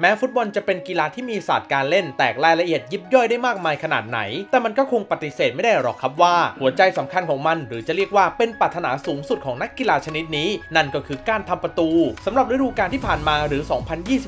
แม้ฟุตบอลจะเป็นกีฬาที่มีศาสตร์การเล่นแตกรายละเอียดยิบย่อยได้มากมายขนาดไหน แต่มันก็คงปฏิเสธไม่ได้หรอกครับว่า หัวใจสำคัญของมันหรือจะเรียกว่าเป็นปรารถนาสูงสุดของนักกีฬาชนิดนี้ นั่นก็คือการทำประตูสำหรับฤดูกาลที่ผ่านมาหรือ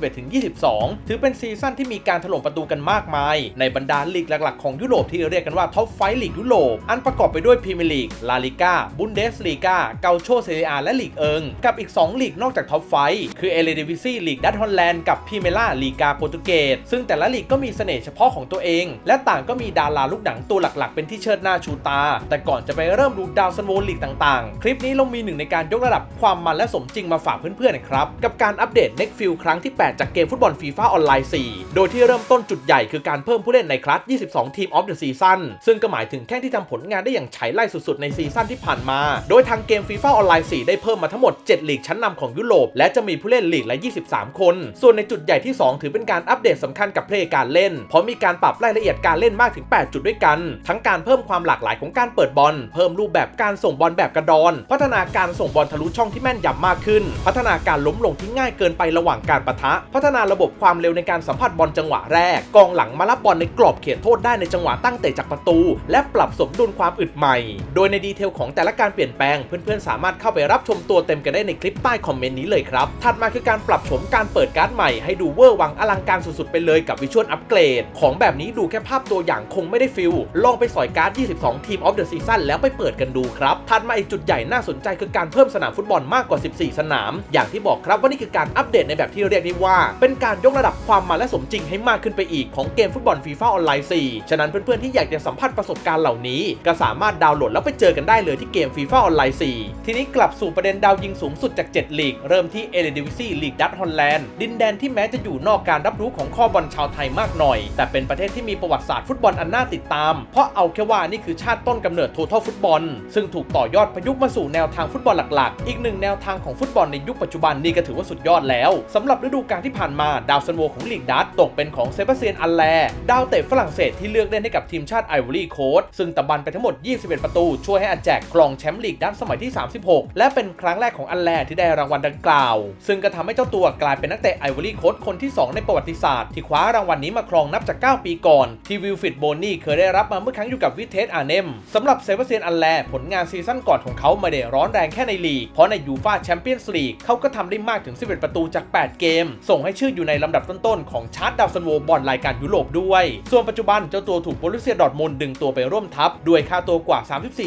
2021-22 ถือเป็นซีซั่นที่มีการถล่มประตูกันมากมาย ในบรรดาลีกหลัก ๆ ของยุโรปที่เรียกกันว่าท็อปไฟลีกยุโรปอันประกอบไปด้วยพรีเมียร์ลีกลาลิก้าบุนเดสลีกาเกาโชเซเรียและลีกเอิงกับอีก2ลีกนอกจากท็อปไฟคือเอเลดิวิซีลีกดัตฮอลแลนด์กับพรีเมล่าลีกาโปรตุเกสซึ่งแต่ละลีกก็มีเสน่ห์เฉพาะของตัวเอง และต่างก็มีดาราลูกหนังตัวหลักๆ เป็นที่เชิดหน้าชูตา แต่ก่อนจะไปเริ่มดูดาวซันโวลีกต่างๆ คลิปนี้เรามีหนึ่งในการยกระดับความมันและสมจริงมาฝากเพื่อนๆนะครับกับการอัปเดต Next Field ครั้งที่ 8 จากเกมฟุตบอลฟีฟ่าออนไลน์4โดยที่เริ่มต้นจุดใหญ่คือการเพิ่มผู้เล่นในคลัส22 ทีมออฟเดอะซีซั่นซึ่งก็หมายถึงแค่ที่ทำผลงานได้อย่างฉายไล่สุดๆในซีซั่นที่ผ่านมา โดยทางเกมฟีฟ่าออนไลน์4ได้เพิ่มมาทั้งหมด 7 ลีกชั้นนำของยุโรปและจะมีผู้เล่นลีกละ 23 คน ส่วนในจุดใหญ่ที่ 2 ถือเป็นการอัปเดตสำคัญกับเพลย์การเล่น เพราะมีการปรับรายละเอียดการเล่นมากถึง 8 จุดด้วยกัน ทั้งการเพิ่มความหลากหลายของการเปิดบอล เพิ่มรูปแบบการส่งบอลแบบกระดอน พัฒนาการส่งบอลทะลุช่องที่แม่นยำมากขึ้น พัฒนาการล้มลงที่ง่ายเกินไประหว่างการปะทะ พัฒนาระบบความเร็วในการสัมผัสบอลจังหวะแรก กองหลังมารับบอลในกรอบเขตโทษได้ในจังหวะตั้งเตะจากประตู และปรับสมดุลความอึดใหม่ โดยในดีเทลของแต่ละการเปลี่ยนแปลงเพื่อนๆสามารถเข้าไปรับชมตัวเต็มกันได้ในคลิปใต้คอมเมนต์นี้เลยครับ ถัดมาคือการปรับโฉมการเปิดการ์ดใหม่ให้ดูเวอร์วังอลังการสุดๆ ไปเลยกับวิชวลอัปเกรด ของแบบนี้ดูแค่ภาพตัวอย่างคงไม่ได้ฟิลลองไปสอยการ์ด 22 ทีมออฟเดอะซีซั่นแล้วไปเปิดกันดูครับถัดมาอีกจุดใหญ่น่าสนใจคือการเพิ่มสนามฟุตบอลมากกว่า 14 สนาม อย่างที่บอกครับว่านี่คือการอัปเดตในแบบที่เรียกได้ว่า เป็นการยกระดับความมันและสมจริงให้มากขึ้นไปอีกของเกมฟุตบอลฟีฟ่าออนไลน์4ฉะนั้นเพื่อนๆที่อยากจะสัมผัสประสบการณ์เหล่านี้ ก็สามารถดาวน์โหลดแล้วไปเจอกันได้เลยที่เกมฟีฟ่าออนไลน์4ทีนี้กลับสู่ประเด็นดาวยิงสูงสุดจาก 7 ลีก เริ่มที่เอเลดิวิซีลีกดัตฮอลแลนด์ดินแดนที่แม้จะอยู่นอกการรับรู้ของข้อบอลชาวไทยมากหน่อย แต่เป็นประเทศที่มีประวัติศาสตร์ฟุตบอลอันน่าติดตาม เพราะเอาแค่ว่านี่คือชาติต้นกำเนิดทัทัลฟุตบอล ซึ่งถูกต่อยอดประยุกต์มาสู่แนวทางฟุตบอลหลักๆ อีกหนึ่งแนวทางของฟุตบอลในยุคปัจจุบันนี่ก็ถือว่าสุดยอดแล้วสำหรับฤดูกาลที่ผ่านมาดาวซันโวของลีกดัตตกเป็นของเซบาสเตียนอัลแลดาวเตะฝรั่งเศสที่เลือกเล่นให้กับทีมชาติไอวอรี่โคสต์ซึ่งตะบันไปทั้งหมด 21 ประตู ช่วยให้อาแจกครองแชมป์ลีกดัตสมัยที่ 36 และเป็นครั้งแรกของอัลแลที่ได้รางวัลดังกล่าว ซึ่งก็ทำให้เจ้าตัวกลายเป็นนักเตะไอวอรี่โคสต์คนที่ 2 ในประวัติศาสตร์ที่คว้ารางวัลนี้มาครองนับจาก 9 ปีก่อน ที่วิลฟิดโบนี่เคยได้รับมาเมื่อครั้งอยู่กับวิเทสอาเนมสำหรับเซบาสเตียนอัลแลผลงานซีซั่นก่อนของเขาไม่ได้ร้อนแรงแค่ในลีก เพราะในยูฟาแชมเปี้ยนส์ลีกเขาก็ทำได้มากถึง 11 ประตูจาก 8 เกม ส่งให้ชื่ออยู่ในลำดับต้นๆของชาร์ตดาวซันโวบอลรายการยุโรปด้วย ส่วนปัจจุบันเจ้าตัวถูกโบรุสเซียดอร์ทมุนด์ดึงตัวไปร่วมทัพด้วยค่าตัวกว่า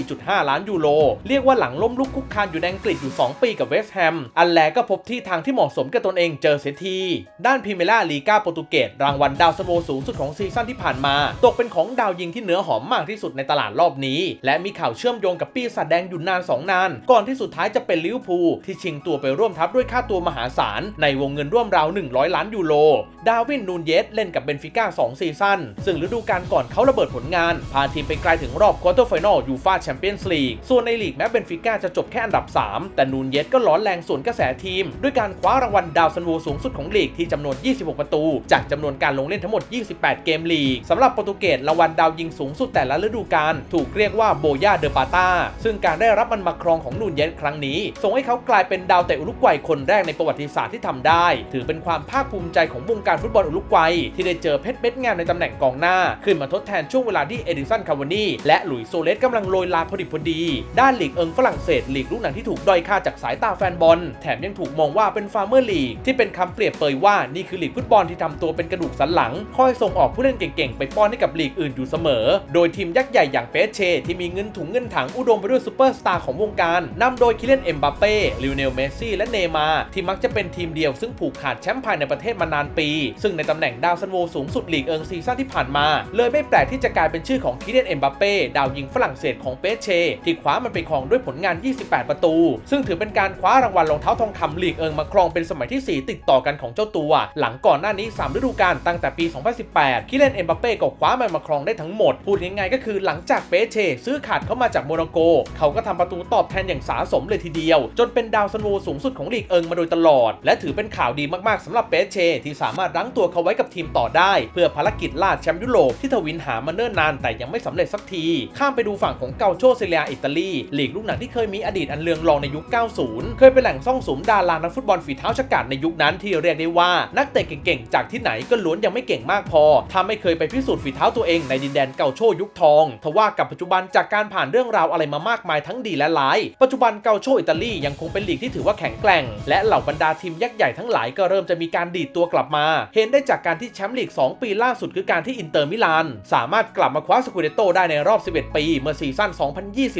34.5 ล้านยูโรเรียกว่าหลังล้มลุกคุกคานอยู่ในอังกฤษอยู่ 2 ปีกับเวสต์แฮมอันแลก็พบที่ทางที่เหมาะสมกับตนเองเจอเสียทีด้านพรีเมล่าลีกาโปรตุเกสรางวัลดาวซันโวสูงสุดของซีซั่นที่ผ่านมา ตกเป็นของดาวยิงที่เนื้อหอมมากที่สุดในตลาดรอบนี้ และมีข่าวเชื่อมโยงกับปีศาจแดงอยู่นาน 2 นาน ก่อนที่สุดท้ายจะเป็นลิเวอร์พูลที่ชิงตัวไปร่วมทัพด้วยค่าตัวมหาศาล ในวงเงินร่วมราว 100 ล้านยูโร ดาวินนูนเยสเล่นกับเบนฟิก้า2ซีซั่น ซึ่งฤดูกาลก่อนเขาระเบิดผลงาน พาทีมไปไกลถึงรอบควอเตอร์ไฟนอลยูฟาแชมเปี้ยนส์ลีก ส่วนในลีกแม้เบนฟิก้าจะจบแค่อันดับ 3 แต่นูนเยสก็ร้อนแรงส่วนกระแสทีม ด้วยการคว้ารางวัลดาวซันโวสูงสุดของลีกที่จำนวน 26 ประตู จากจำนวนการลงเล่นทั้งหมด 28 เกมลีกสำหรับโปรตุเกสรางวัลดาวยิงสูงสุดแต่ละฤดูกาลถูกเรียกว่าโบยาเดอปาตาซึ่งการได้รับมันมาครองของนูนเยสครั้งนี้ส่งให้เขากลายเป็นดาวเตะอุรุกวัยคนแรกในประวัติศาสตร์ที่ทำได้ ถือเป็นความภาคภูมิใจของวงการฟุตบอลอุรุกวัย ที่ได้เจอเพชรเม็ดงามในตำแหน่งกองหน้า ขึ้นมาทดแทนช่วงเวลาที่เอดิสันคาวานีและหลุยโซเลสกำลังโรยลาพอดิพอดี ด้านหลีกเอิงฝรั่งเศสหลีกลูกหนังที่ถูกด้อยค่าจากสายตาแฟนบอล แถมยังถูกมองว่าเป็นฟาร์เมอร์ลีกที่เป็นคำเปรียบเปยว่านี่คือลีกฟุตบอลที่ทำตัวเป็นกระดูกสันหลัง คอยส่งออกผู้เล่นเก่งๆ ไปป้อนให้กับลีกอื่นอยู่เสมอ โดยทีมยักษ์ใหญ่อย่างเปเช ที่มีเงินถุงเงินถังอุดมไปด้วยซูเปอร์สตาร์ของวงการนำโดยคิเลนเอ็มบัปเป้ลิวเนลเมสซี่และเนมาร์ที่มักจะเป็นทีมเดียวซึ่งผูกขาดแชมป์ภายในประเทศมานานปี ซึ่งในตำแหน่งดาวซันโวสูงสุดลีกเอิงซีซั่นที่ผ่านมา เลยไม่แปลกที่จะกลายเป็นชื่อของคิเลนเอ็มบัปเป้ดาวยิงฝรั่งเศสของเปเช ที่คว้ามันไปครองด้วยผลงาน 28 ประตู ซึ่งถือเป็นการคว้ารางวัลรองเท้าทองคำลีกเอิงมาครองเป็นสมัยที่ 4 ติดต่อกันของเจ้าตัวหลังก่อนหน้านี้ 3 ฤดูกาลตั้งแต่ปี 2018 คิเลนเอ็มบัปเป้ก็คว้ามันมาครองได้ทั้งหมด พูดง่ายๆก็คือหลังจากเปเชซื้อขาดเข้ามาจากโมนาโก เขาก็ทำประตูตอบแทนอย่างสาสมเลยทีเดียว จนเป็นดาวซันโวสูงสุดของลีกเอิงมาโดยตลอด และถือเป็นข่าวดีมากๆสำหรับเปเชที่สามารถรั้งตัวเขาไว้กับทีมต่อได้ เพื่อภารกิจล่าแชมป์ยุโรปที่ทวินหามาเนิ่นนานแต่ยังไม่สำเร็จสักที ข้ามไปดูฝั่งของเกาโชเซเลียอิตาลีลีกลูกหนังที่เคยมีอดีตอันเลืองรองในยุค 90 เคยเป็นแหล่งซ่องสุมดารานักฟุตบอลฝีเท้าฉกาจในยุคนั้นที่เรียกได้ว่านักเตะเก่งๆ จากที่ไหนก็ล้วนยังไม่เก่งมากพอ ถ้าไม่เคยไปพิสูจน์ฝีเท้าตัวเองในดินแดนเก่าโชยุคทอง ทว่ากับปัจจุบันจากการผ่านเรื่องราวอะไรมามากมายทั้งดีและร้าย ปัจจุบันเกาโชอิตาลียังคงเป็นลีกที่ถือว่าแข็งแกร่ง และเหล่าบรรดาทีมยักษ์ใหญ่ทั้งหลายก็เริ่มจะมีการดีดตัวกลับมา เห็นได้จากการที่แชมป์ลีก 2 ปีล่าสุดคือการที่อินเตอร์มิลานสามารถกลับมาคว้าสกูเดโตได้ในรอบ 11 ปี เมื่อซีซั่น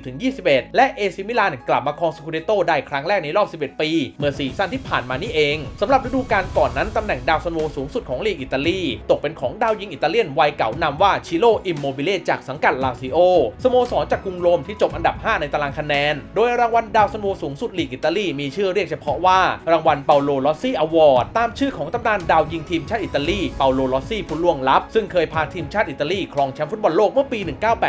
2020-21 และเอซิมิลานกลับมาครองสกูเดโตได้ครั้งแรกในรอบ 11 ปี เมื่อซีซั่นที่ผ่านมานี่เองสำหรับฤดูกาลก่อนนั้นตำแหน่งดาวซันโวสูงสุดของลีกอิตาลี ตกเป็นของดาวยิงอิตาเลียนวัยเก่านามว่าชิโรอิมโมบิเล่จากสังกัดลาซิโอสโมสรจากกรุงโรมที่จบอันดับ 5 ในตารางคะแนน โดยรางวัลดาวซันโวสูงสุดลีกอิตาลีมีชื่อเรียกเฉพาะว่ารางวัลเปาโลลอสซี่อวอร์ดตามชื่อของตำนานดาวยิงทีมชาติอิตาลีเปาโลลอสซี่ผู้ล่วงลับ ซึ่งเคยพาทีมชาติอิตาลีครองแชมป์ฟุตบอลโลกเมื่อปี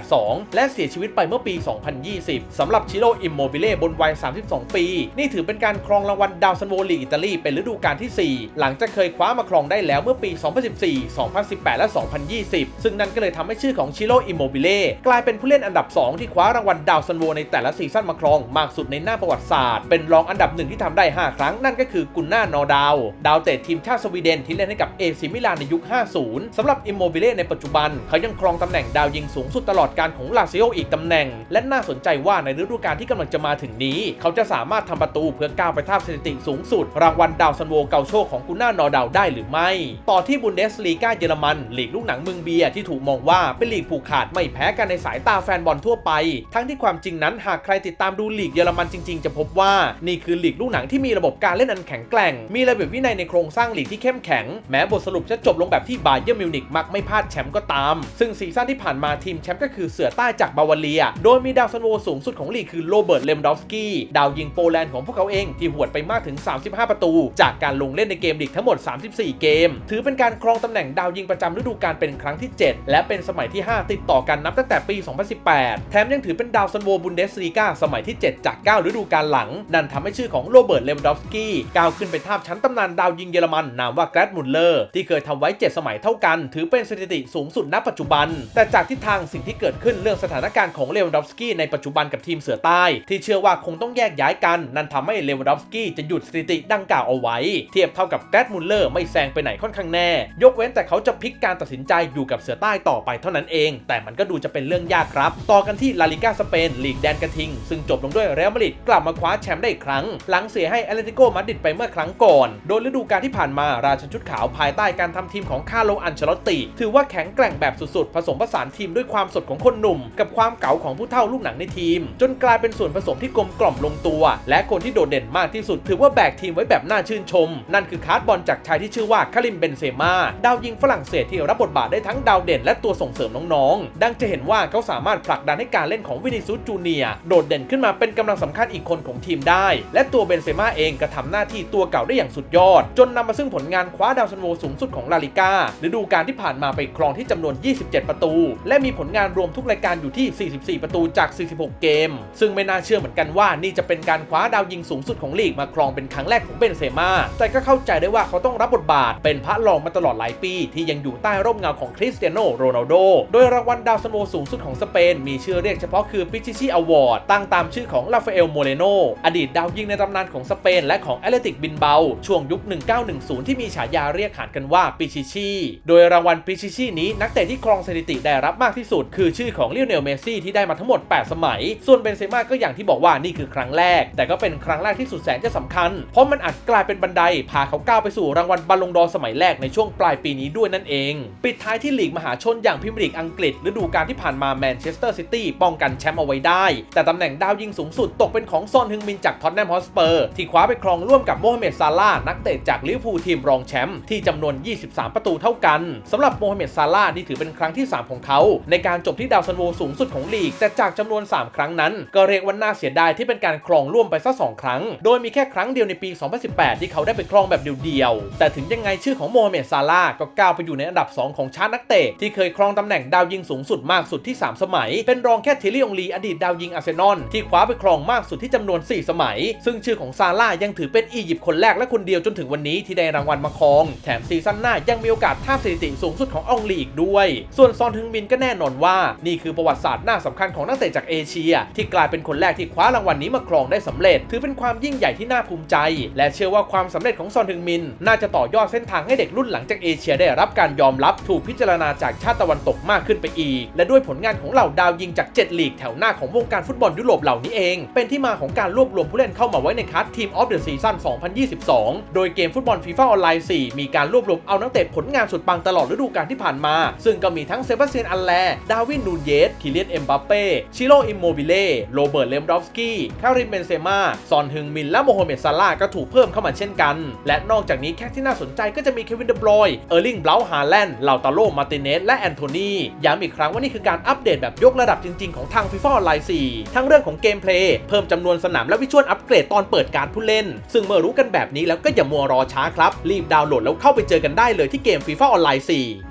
1982 และเสียชีวิตไปเมื่อปี 2020 สำหรับชิโรอิมโมบิเล่บนวัย 32 ปี นี่ถือเป็นการครองรางวัลดาวซันโวลีกอิตาลีเป็นฤดูกาลที่ 4 หลังจากเคยคว้ามาครองได้แล้วเมื่อปี 2014 2018 และ 2020 ซึ่งนั่นก็เลยทำให้ชื่อของชิโร่อิโมบิเล่กลายเป็นผู้เล่นอันดับ 2 ที่คว้ารางวัลดาวซันโวในแต่ละซีซั่นมาครอง มากสุดในหน้าประวัติศาสตร์ เป็นรองอันดับหนึ่งที่ทำได้ 5 ครั้ง นั่นก็คือกุนน่านอร์ดาว ดาวเตะทีมชาติสวีเดนที่เล่นให้กับเอซิมิลานในยุค 50สำหรับอิโมบิเล่ในปัจจุบัน เขายังครองตำแหน่งดาวยิงสูงสุดตลอดการของลาซิโออีกตำแหน่ง และน่าสนใจว่าในฤดูกาลที่กำลังจะมาถึงนี้ เขาจะสามารถทำประตูเพื่อก้าวไปทาบสถิติสูงสุด รางวัลดาวซันโวเกาโชคของกุนน่านอร์ดาได้หรือไม่ ต่อที่บุนเดสลีกาเยอรมันลีกลูกหนังเมืองเบียร์ที่ถูกมองว่าเป็นลีกผูกขาดไม่แพ้กันในสายตาแฟนบอลทั่วไป ทั้งที่ความจริงนั้นหากใครติดตามดูลีกเยอรมันจริง ๆ จะพบว่านี่คือลีกลูกหนังที่มีระบบการเล่นอันแข็งแกร่ง มีระเบียบวินัยในโครงสร้างลีกที่เข้มแข็ง แม้บทสรุปจะจบลงแบบที่บาเยอร์มิวนิกมักไม่พลาดแชมป์ก็ตาม ซึ่งซีซั่นที่ผ่านมาทีมแชมป์ก็คือเสือใต้จากบาวาเรีย โดยมีดาวซันโวสูงสุดของลีกคือโรเบิร์ตเลมดอฟสกี้ดาวยิงโปแลนด์ของพวกเขาเองที่หวดไปมากถึง 35 ประตู จากการลงเล่นในเกมลีกทั้งหมด34 เกม ถือเป็นการครองตำแหน่งดาวยิงประจำฤดูกาลเป็นครั้งที่ 7 และเป็นสมัยที่ 5 ติดต่อกันนับตั้งแต่ปี 2018 แถมยังถือเป็นดาวซันโวบุนเดสลีกาสมัยที่ 7 จาก 9 ฤดูกาลหลัง นั่นทำให้ชื่อของโรเบิร์ต เลมดอฟสกี้ก้าวขึ้นไปทาบชั้นตำนานดาวยิงเยอรมันนามว่าแกรดมุลเลอร์ที่เคยทำไว้ 7 สมัยเท่ากัน ถือเป็นสถิติสูงสุดณปัจจุบัน แต่จากทิศทางสิ่งที่เกิดขึ้นเรื่องสถานการณ์ของเลวันดอฟสกี้ในปัจจุบันกับทีมเสือใต้ ที่เชื่อว่าคงต้องแยกย้ายกัน นั่นทำให้เลวดอฟสกี้จะหยุดสถิติดังกล่าวเอาไว้ เทียบเท่ากับแกรดมุลเลอร์ไม่แซงไปไหนค่อนข้างแน่ ยกเว้นแต่เขาจะพลิกการตัดสินใจอยู่กับเสือใต้ต่อไปเท่านั้นเอง แต่มันก็ดูจะเป็นเรื่องยากครับ ต่อกันที่ลาลิกาสเปนลีกแดนกระทิง ซึ่งจบลงด้วยเรอัลมาดริดกลับมาคว้าแชมป์ได้อีกครั้ง หลังเสียให้แอตเลติโกมาดริดไปเมื่อครั้งก่อน โดยฤดูกาลที่ผ่านมาราชันชุดขาวภายใต้การทำทีมของคาโลอันเชลตติ ถือว่าแข็งแกร่งแบบสุดๆ ผสมผสานทีมด้วยความสดของคนหนุ่ม กับความเก๋าของผู้เฒ่าลูกหนังในทีม จนกลายเป็นส่วนผสมที่กลมกล่อมลงตัว และคนที่โดดเด่นมากที่สุด ถือว่าแบกทีมไว้แบบน่าชื่นชม นั่นคือคาร์ดบอลจากชายที่ชื่อว่าคาริมเบนเซม่าดาวยิงฝรั่งเศสที่รับบทบาทได้ทั้งดาวเด่นและตัวส่งเสริมน้องๆ ดังจะเห็นว่าเขาสามารถผลักดันให้การเล่นของวินิซูสจูเนียโดดเด่นขึ้นมาเป็นกำลังสำคัญอีกคนของทีมได้ และตัวเบนเซม่าเองก็ทำหน้าที่ตัวเก่าได้อย่างสุดยอด จนนำมาซึ่งผลงานคว้าดาวซันโวสูงสุดของลาลิกาฤดูกาลที่ผ่านมาไปครองที่จำนวน 27 ประตู และมีผลงานรวมทุกรายการอยู่ที่ 44 ประตูจาก 46 เกม ซึ่งไม่น่าเชื่อเหมือนกันว่านี่จะเป็นการคว้าดาวยิงสูงสุดของลีกมาครองเป็นครั้งแรกของเบนเซม่าแต่ก็เข้าใจได้ว่าเขาต้องรับบทบาท เป็นพระรองมาตลอดหลายปี ที่ยังอยู่ใต้ร่มเงาของคริสเตียโนโรนัลโด โดยรางวัลดาวซันโวสูงสุดของสเปน มีชื่อเรียกเฉพาะคือปิชิชิอวอร์ดตั้งตามชื่อของลาฟาเอลโมเรโนอดีตดาวยิงในตำนานของสเปน และของแอตเลติกบินเบา ช่วงยุค 1910 ที่มีฉายาเรียกขานกันว่าปิชิชิ โดยรางวัลปิชิชินี้นักเตะที่ครองสถิติได้รับมากที่สุด คือชื่อของลิโอเนลเมซี่ที่ได้มาทั้งหมด 8 สมัย ส่วนเบนเซม่าก็อย่างที่บอกว่านี่คือครั้งแรก แต่ก็เป็นครั้งแรกที่สุดแสนจะสำคัญ เพราะมันอาจกลายเป็นบันไดพาเขาก้าวไปสู่รางวัลบอลลงดอร์สมัยแรกในช่วงปลายปีนี้ด้วยนั่นเอง ปิดท้ายที่ลีกมหาชนอย่างพรีเมียร์ลีกอังกฤษฤดูกาลที่ผ่านมาแมนเชสเตอร์ซิตี้ป้องกันแชมป์เอาไว้ได้ แต่ตำแหน่งดาวยิงสูงสุดตกเป็นของซอนฮึงมินจากท็อตแนมฮอสเปอร์ที่คว้าไปครองร่วมกับโมฮัมเหม็ดซาลาห์นักเตะจากลิเวอร์พูลทีมรองแชมป์ที่จำนวน 23 ประตูเท่ากันสำหรับโมฮัมเหม็ดซาลาห์นี่ถือเป็นครั้งที่ 3 ของเขา ในการจบที่ดาวซันโวสูงสุดของลีก แต่จากจำนวน 3 ครั้งนั้น ก็เรียกว่าน่าเสียดายที่เป็นการครองร่วมไปซะ2ครั้ง โดยมีแค่ครั้งเดียวในปี 2018 ที่เขาได้ไปครองแบบเดียวแต่ถึงยังไงชื่อของโมฮัมเหม็ดซาลาห์ก็ก้าวไปอยู่ในอันดับ 2 ของชาตินักเตะ ที่เคยครองตำแหน่งดาวยิงสูงสุดมากสุดที่ 3 สมัย เป็นรองแค่เทลิองลีอดีตดาวยิงอาร์เซนอลที่คว้าไปครองมากสุดที่จำนวน 4 สมัย ซึ่งชื่อของซาร่ายังถือเป็นอียิปต์คนแรกและคนเดียวจนถึงวันนี้ที่ได้รางวัลมาครอง แถมซีซั่นหน้ายังมีโอกาสท่าสถิติสูงสุดขององลีอีกด้วย ส่วนซอนทึงมินก็แน่นอนว่า นี่คือประวัติศาสตร์หน้าสำคัญของนักเตะจากเอเชีย ที่กลายเป็นคนแรกที่คว้ารางวัลนี้มาครองได้สำเร็จ ถือเป็นความยิ่งใหญ่ที่น่าภูมิใจ และเชื่อว่าความสำเร็จของซอนทึงมินน่าจะต่อยอดเส้นทางให้เด็กรุ่นหลังจากเอเชียได้รับการยอมรับถูกพิจารณาจากชาติตะวันตกมากขึ้นไปอีก และด้วยผลงานของเหล่าดาวยิงจาก 7 ลีกแถวหน้าของวงการฟุตบอลยุโรปเหล่านี้เอง เป็นที่มาของการรวบรวมผู้เล่นเข้ามาไว้ในคัดทีมออฟเดอะซีซั่น2022 โดยเกมฟุตบอลฟีฟ่าออนไลน์4มีการรวบรวมเอานักเตะผลงานสุดปังตลอดฤดูกาลที่ผ่านมา ซึ่งก็มีทั้งเซบาสเตียนอัลแล ดาวินนูนเยสคิเลียนเอ็มบัปเป้ชิโรอิมโมบิเล่โรเบิร์ตเลมดอฟสกี้คาริมเบนเซม่าซอนฮึงมินและโมฮัมเหม็ดซาลาก็ถูกเพิ่มเข้ามาเช่นกัน และนอกจากนี้แค่ที่น่าสนใจก็จะมีเควินเดบรอยเออร์ลิงเบลฮาแลนด์ลาตาโลมาติเนสและแอนโทนีย้ำอีกครั้งว่านี่คือการอัปเดตแบบยกระดับจริง ๆ ของทางฟีฟ่าออนไลน์4ทั้งเรื่องของเกมเพลย์เพิ่มจำนวนสนามและวิชวลอัปเกรดตอนเปิดการผู้เล่น ซึ่งเมื่อรู้กันแบบนี้แล้วก็อย่ามัวรอช้าครับ รีบดาวน์โหลดแล้วเข้าไปเจอกันได้เลยที่เกมฟีฟ่าออนไลน์4